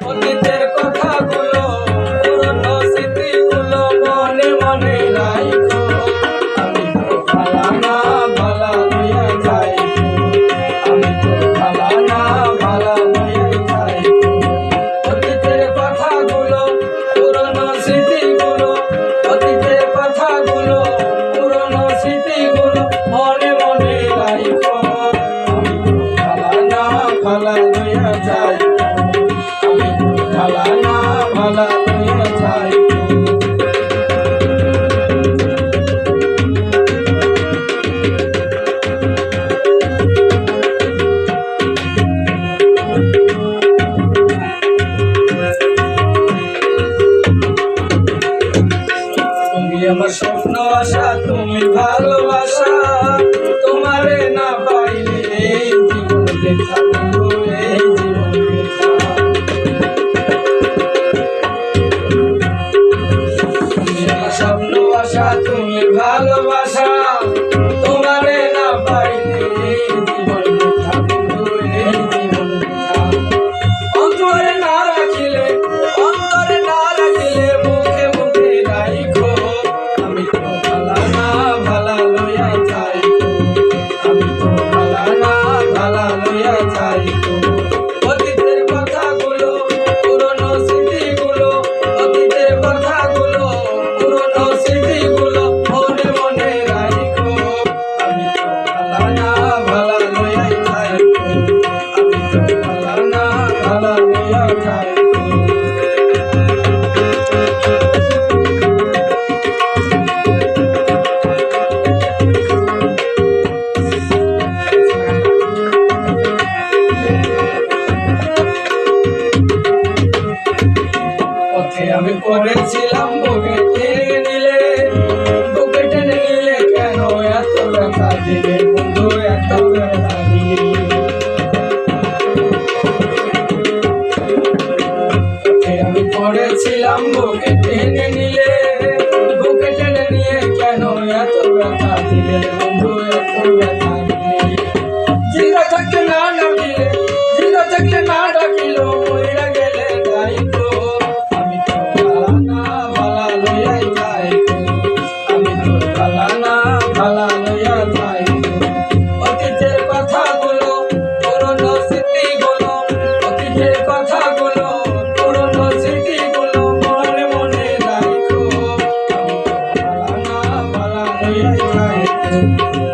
অতীতের কথাগুলো তো ভালা না ভালা লইয়া যাই তুমি আমার স্বপ্ন আশা তুমি ভালোবাসা আশা তুমি ভালোবাসা। করেছিলাম, বুকে টেনে নিলে, বুকে টেনে নিলে কেন এত ব্যথা দিলে? বন্ধু, এত ব্যথা দিলে। আমি করেছিলাম, বুকে টেনে নিলে, বুকে টেনে নিয়ে কেন এত ব্যথা দিলে? বন্ধু, এত ব্যথা দিলে। জিন্দা থাকতে না না দিলে জিন্দা থাকতে না Thank you.